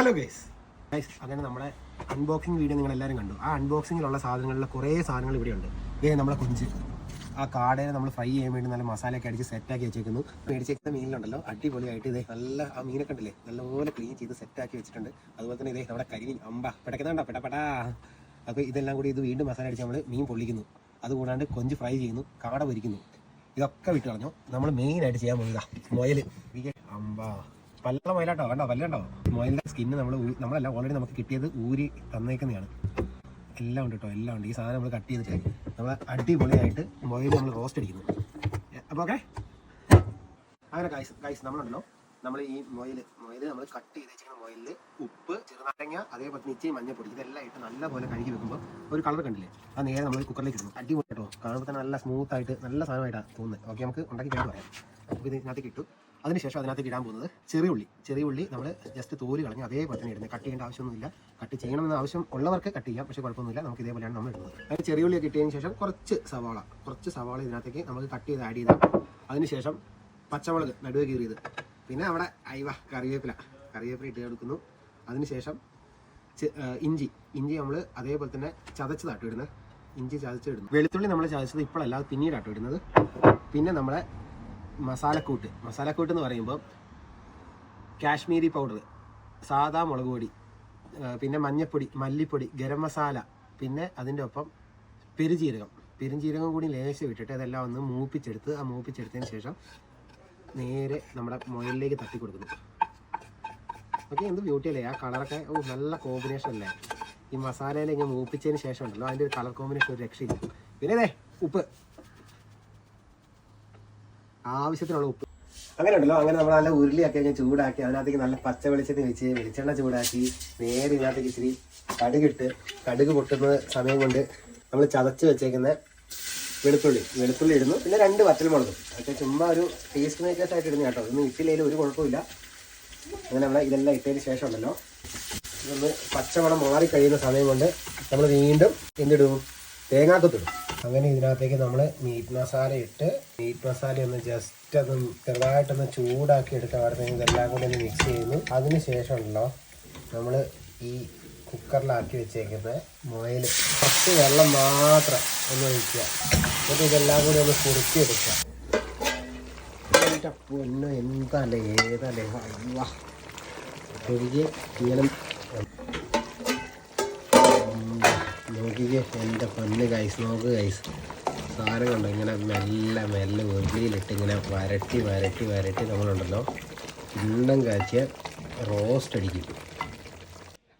Hello guys guys അങ്ങനെ നമ്മുടെ unboxing video നിങ്ങൾ എല്ലാവരും കണ്ടു. ആ അൺബോക്സിങ്ങിലുള്ള സാധനങ്ങളിൽ കുറേ സാധനങ്ങൾ ഇവിടെ ഉണ്ട് ഇതേ നമ്മളെ കുഞ്ച്. ആ കാടേനെ നമ്മൾ ഫ്രൈ ചെയ്യാൻ വേണ്ടി നല്ല മസാലയൊക്കെ അടിച്ച് സെറ്റാക്കി വെച്ചേക്കുന്നു. മേടിച്ചേക്കുന്ന മീനിലുണ്ടല്ലോ. അടിപൊളിയായിട്ട് ഇതേ നല്ല ആ മീനൊക്കെ ഉണ്ടല്ലേ നല്ലപോലെ ക്ലീൻ ചെയ്ത് സെറ്റാക്കി വെച്ചിട്ടുണ്ട്. അതുപോലെ തന്നെ ഇതേ നമ്മുടെ കരിമീൻ അമ്പ. പെടക്കുന്നുണ്ടോ പെടപ്പെടാ. അപ്പോൾ ഇതെല്ലാം കൂടി ഇത് വീണ്ടും മസാല അടിച്ച് നമ്മൾ മീൻ പൊള്ളിക്കുന്നു. അതുകൂടാണ്ട് കൊഞ്ച് ഫ്രൈ ചെയ്യുന്നു. കാട പൊരിക്കുന്നു. ഇതൊക്കെ വിട്ട് കളഞ്ഞു. നമ്മൾ മെയിനായിട്ട് ചെയ്യാൻ പോകുന്നതാ മുയൽ അമ്പ. പല്ല മൊയിലാട്ടോ കണ്ടോ? പല്ലുണ്ടോ മുയലിന്റെ സ്കിന്ന് നമ്മൾ നമ്മളല്ല ഓൾറെഡി നമുക്ക് കിട്ടിയത് ഊരി തന്നേക്കുന്നതാണ്. എല്ലാം ഉണ്ട് കേട്ടോ എല്ലാം ഉണ്ട്. ഈ സാധനം നമ്മൾ കട്ട് ചെയ്തിട്ട് നമ്മൾ അടിപൊളിയായിട്ട് മൊയിൽ നമ്മൾ റോസ്റ്റ് അടിക്കുന്നു. അപ്പോൾ ഓക്കെ അങ്ങനെ ഗൈസ് ഗൈസ് നമ്മളുണ്ടല്ലോ. നമ്മൾ ഈ മൊയിൽ മൊയിൽ നമ്മൾ കട്ട് ചെയ്ത് വെച്ചിരിക്കുന്ന മൊയിലിൽ ഉപ്പ് ചെറുനാരങ്ങ അതേപോലെ നിച്ചി മഞ്ഞപ്പൊടി ഇതെല്ലാം ഇട്ട് നല്ലപോലെ കഴുകി വെക്കുമ്പോൾ ഒരു കളർ കണ്ടില്ലേ? അത് നേരെ നമ്മൾ കുക്കറിലേക്ക് ഇടുന്നു. അടിപൊളി കേട്ടോ കാണുമ്പോൾ തന്നെ നല്ല സ്മൂത്ത് ആയിട്ട് നല്ല സാധനമായിട്ടാണ് തോന്നുന്നത് ഓക്കെ നമുക്ക് ഉണ്ടാക്കി കഴിഞ്ഞ് പറയാം. നമുക്ക് ഇതിനകത്ത് കിട്ടും അതിനുശേഷം അതിനകത്ത് ഇടാൻ പോകുന്നത് ചെറിയ ഉള്ളി. ചെറിയ ഉള്ളി നമ്മൾ ജസ്റ്റ് തോൽ കളഞ്ഞ് അതേപോലെ തന്നെ ഇടുന്നത്. കട്ട് ചെയ്യേണ്ട ആവശ്യമൊന്നുമില്ല. കട്ട് ചെയ്യണമെന്ന് ആവശ്യം ഉള്ളവർക്ക് കട്ട് ചെയ്യാം. പക്ഷേ കുഴപ്പമൊന്നുമില്ല. നമുക്ക് ഇതേപോലെയാണ് നമ്മൾ ഇടുന്നത്. അതിന് ചെറിയ ഉള്ളി കിട്ടിയതിന് ശേഷം കുറച്ച് സവാള. കുറച്ച് സവാള ഇതിനകത്തേക്ക് നമുക്ക് കട്ട് ചെയ്ത് ആഡ് ചെയ്താൽ അതിനുശേഷം പച്ചമുളക് നടുവ് കീറിയത്. പിന്നെ അവിടെ അയവ കറിവേപ്പില. കറിവേപ്പില ഇട്ട് കൊടുക്കുന്നു. അതിനുശേഷം ഇഞ്ചി. ഇഞ്ചി നമ്മൾ അതേപോലെ തന്നെ ചതച്ചതാട്ടോ ഇടുന്നത്. ഇഞ്ചി ചതച്ചിടുന്നു വെളുത്തുള്ളി നമ്മൾ ചതച്ചത് ഇപ്പോഴല്ല പിന്നീട് ഇടുന്നത്. പിന്നെ നമ്മളെ മസാലക്കൂട്ട്. മസാലക്കൂട്ട് എന്ന് പറയുമ്പോൾ കാശ്മീരി പൗഡർ സാദാ മുളക് പൊടി പിന്നെ മഞ്ഞപ്പൊടി മല്ലിപ്പൊടി ഗരം മസാല പിന്നെ അതിന്റെ ഒപ്പം പെരുജീരകം. പെരുംജീരകം കൂടി ലേശം ഇട്ടിട്ട് അതെല്ലാം ഒന്ന് മൂപ്പിച്ചെടുത്ത് ആ മൂപ്പിച്ചെടുത്തതിന് ശേഷം നേരെ നമ്മുടെ മുയലിലേക്ക് തട്ടി കൊടുക്കുന്നു. ഓക്കെ എന്ത് ബ്യൂട്ടി അല്ലേ? ആ കളറൊക്കെ ഓ നല്ല കോമ്പിനേഷൻ അല്ലേ? ഈ മസാലയിൽ മൂപ്പിച്ചതിന് ശേഷം ഉണ്ടല്ലോ അതിന്റെ ഒരു കളർ കോമ്പിനേഷൻ ഒരു രക്ഷയില്ല. പിന്നെ അതെ ഉപ്പ്. ആവശ്യത്തിനുള്ള ഉപ്പ്. അങ്ങനെ ഉണ്ടല്ലോ അങ്ങനെ നമ്മൾ നല്ല ഉരുളിയൊക്കെ ഞാൻ ചൂടാക്കി അതിനകത്തേക്ക് നല്ല പച്ച വെളിച്ചെണ്ണ വെച്ച് വെളിച്ചെണ്ണ ചൂടാക്കി നേരെ ഇതിനകത്തേക്ക് ഇച്ചിരി കടുകിട്ട് കടുക് പൊട്ടുന്ന സമയം കൊണ്ട് നമ്മൾ ചതച്ച് വെച്ചേക്കുന്ന വെളുത്തുള്ളി. വെളുത്തുള്ളി ഇടുന്നു. പിന്നെ രണ്ട് വറ്റൽമുളകും. അതൊക്കെ ചുമ്മാ ഒരു ടേസ്റ്റ് മേക്കേഴ്സ് ആയിട്ട് ഇടുന്ന കേട്ടോ. ഒന്നും ഇട്ടില്ലെങ്കിൽ ഒരു കുഴപ്പമില്ല അങ്ങനെ നമ്മൾ ഇതെല്ലാം ഇട്ടതിന് ശേഷം ഉണ്ടല്ലോ. ഇതൊന്ന് പച്ചമണം മാറി കഴിയുന്ന സമയം കൊണ്ട് നമ്മൾ വീണ്ടും എന്തിടും? തേങ്ങാക്കൊത്തിടും. അങ്ങനെ ഇതിനകത്തേക്ക് നമ്മൾ മീറ്റ് മസാല ഇട്ട് മീറ്റ് മസാല ഒന്ന് ജസ്റ്റ് ഒന്ന് ചെറുതായിട്ടൊന്ന് ചൂടാക്കി എടുക്കാൻ പറഞ്ഞാൽ ഇതെല്ലാം കൂടി ഒന്ന് മിക്സ് ചെയ്യുന്നു. അതിന് ശേഷം ഉണ്ടല്ലോ നമ്മൾ ഈ കുക്കറിലാക്കി വെച്ചേക്കുന്ന മുയൽ കുറച്ച് വെള്ളം മാത്രം ഒന്ന് ഒഴിക്കുക. എന്നിട്ട് ഇതെല്ലാം കൂടി ഒന്ന് കുറുക്കിയെടുക്കുക. എന്റെ പൊന്നു എന്തല്ലേ ഏതല്ലേ അയ്യ ഒഴുകി ഇങ്ങനെ നോക്കിക്കേ എന്റെ പൊന്ന് കൈസ് നോക്ക് കൈസ് സാധനം കണ്ടോ ഇങ്ങനെ മെല്ല മെല്ല ഉരുളിയിലിട്ട് ഇങ്ങനെ വരട്ടി വരട്ടി വരട്ടി നമ്മളുണ്ടല്ലോ. ഇണ്ടം കാച്ചിയ റോസ്റ്റ് അടിക്കും.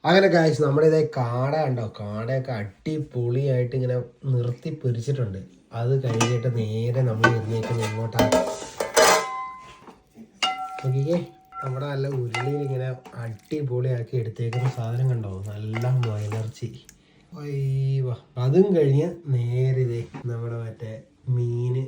അങ്ങനെ നമ്മുടെ ഇതേ കാട ഉണ്ടോ കാടയൊക്കെ അടിപൊളിയായിട്ട് ഇങ്ങനെ നിർത്തി പൊരിച്ചിട്ടുണ്ട്. അത് കഴിഞ്ഞിട്ട് നേരെ നമ്മൾ ഇരുന്നേക്കുന്നത് ഇങ്ങോട്ടാണ് നോക്കിക്കേ നമ്മുടെ നല്ല ഉരുളിയിൽ ഇങ്ങനെ അടിപൊളിയാക്കി എടുത്തേക്കുന്ന സാധനം കണ്ടോ? നല്ല മലർച്ചി അയ്യോ അതും കഴിഞ്ഞ് നേരെ നമ്മുടെ മറ്റേ മീന്